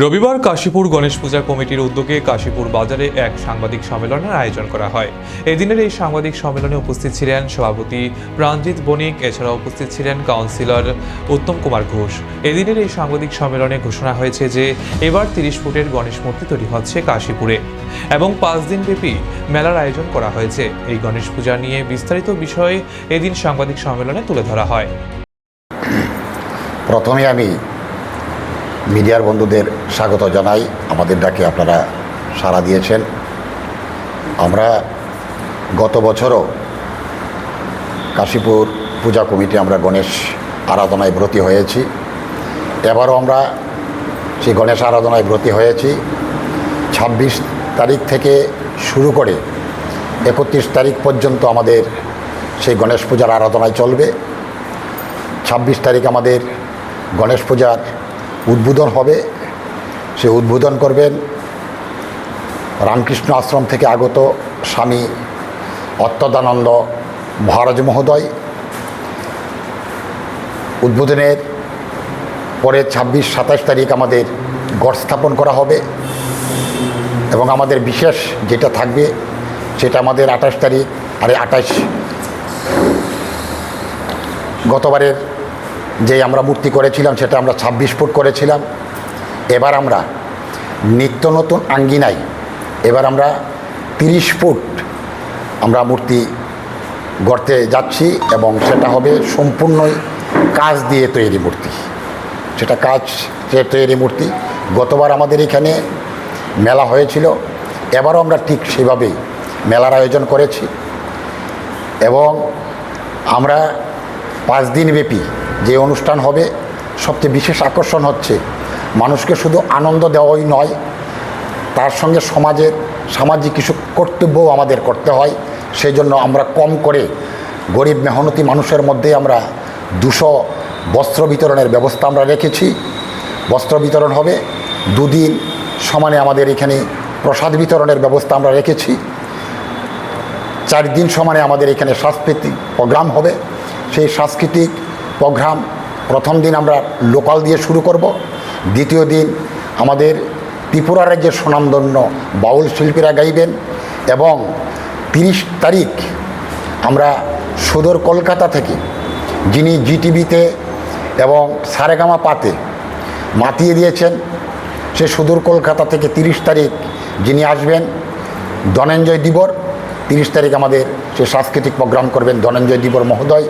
রবিবার কাশীপুর গণেশ পূজা কমিটির উদ্যোগে কাশীপুর বাজারে এক সাংবাদিক সম্মেলনের আয়োজন করা হয়। এদিনের এই সাংবাদিক সম্মেলনে উপস্থিত ছিলেন সভাপতি প্রাণজিৎ বণিক এছাড়া উপস্থিত ছিলেন কাউন্সিলর উত্তম কুমার ঘোষ। এদিনের এই সাংবাদিক সম্মেলনে ঘোষণা হয়েছে যে, এবার তিরিশ ফুটের গণেশ মূর্তি তৈরি হচ্ছে কাশীপুরে এবং পাঁচ দিনব্যাপী মেলার আয়োজন করা হয়েছে। এই গণেশ পূজা নিয়ে বিস্তারিত বিষয়ে এদিন সাংবাদিক সম্মেলনে তুলে ধরা হয়। প্রথমে আমি মিডিয়ার বন্ধুদের স্বাগত জানাই। আমাদের ডাকে আপনারা সাড়া দিয়েছেন। আমরা গত বছরও কাশীপুর পূজা কমিটি আমরা গণেশ আরাধনায় ব্রতী হয়েছি। এবারও আমরা সেই গণেশ আরাধনায় ব্রতী হয়েছি। ছাব্বিশ তারিখ থেকে শুরু করে একত্রিশ তারিখ পর্যন্ত আমাদের সেই গণেশ পূজার আরাধনায় চলবে। ছাব্বিশ তারিখ আমাদের গণেশ পূজার উদ্বোধন হবে। সে উদ্বোধন করবেন রামকৃষ্ণ আশ্রম থেকে আগত স্বামী অত্যদানন্দ মহারাজ মহোদয়। উদ্বোধনের পরে ছাব্বিশ, সাতাশ তারিখ আমাদের গড় স্থাপন করা হবে এবং আমাদের বিশেষ যেটা থাকবে সেটা আমাদের আঠাশ তারিখ, আরে আঠাশ, গতবারের যে আমরা মূর্তি করেছিলাম, সেটা আমরা ছাব্বিশ ফুট করেছিলাম। এবার আমরা নিত্য নতুন আঙ্গিনায়, এবার আমরা তিরিশ ফুট আমরা মূর্তি গড়তে যাচ্ছি এবং সেটা হবে সম্পূর্ণই কাজ দিয়ে তৈরি মূর্তি। সেটা কাজ তৈরি মূর্তি। গতবার আমাদের এখানে মেলা হয়েছিল, এবারও আমরা ঠিক সেভাবেই মেলার আয়োজন করেছি। এবং আমরা পাঁচ দিনব্যাপী যে অনুষ্ঠান হবে, সবচেয়ে বিশেষ আকর্ষণ হচ্ছে, মানুষকে শুধু আনন্দ দেওয়াই নয়, তার সঙ্গে সমাজের সামাজিক কিছু কর্তব্যও আমাদের করতে হয়। সেই জন্য আমরা কম করে গরিব মেহনতি মানুষের মধ্যে আমরা দুশো বস্ত্র বিতরণের ব্যবস্থা আমরা রেখেছি। বস্ত্র বিতরণ হবে, দুদিন সমানে আমাদের এখানে প্রসাদ বিতরণের ব্যবস্থা আমরা রেখেছি। চার দিন সমানে আমাদের এখানে সাংস্কৃতিক প্রোগ্রাম হবে। সেই সাংস্কৃতিক প্রোগ্রাম। প্রথম দিন আমরা লোকাল দিয়ে শুরু করব। দ্বিতীয় দিন আমাদের ত্রিপুরা রাজ্যের সুনামধন্য বাউল শিল্পীরা গাইবেন এবং তিরিশ তারিখ আমরা সুদূর কলকাতা থেকে যিনি জিটিভিতে এবং সারেগামা পাতে মাতিয়ে দিয়েছেন, সে সুদূর কলকাতা থেকে তিরিশ তারিখ যিনি আসবেন, ধনঞ্জয় দিবর। তিরিশ তারিখ আমাদের সে সাংস্কৃতিক প্রোগ্রাম করবেন ধনঞ্জয় দিবর মহোদয়।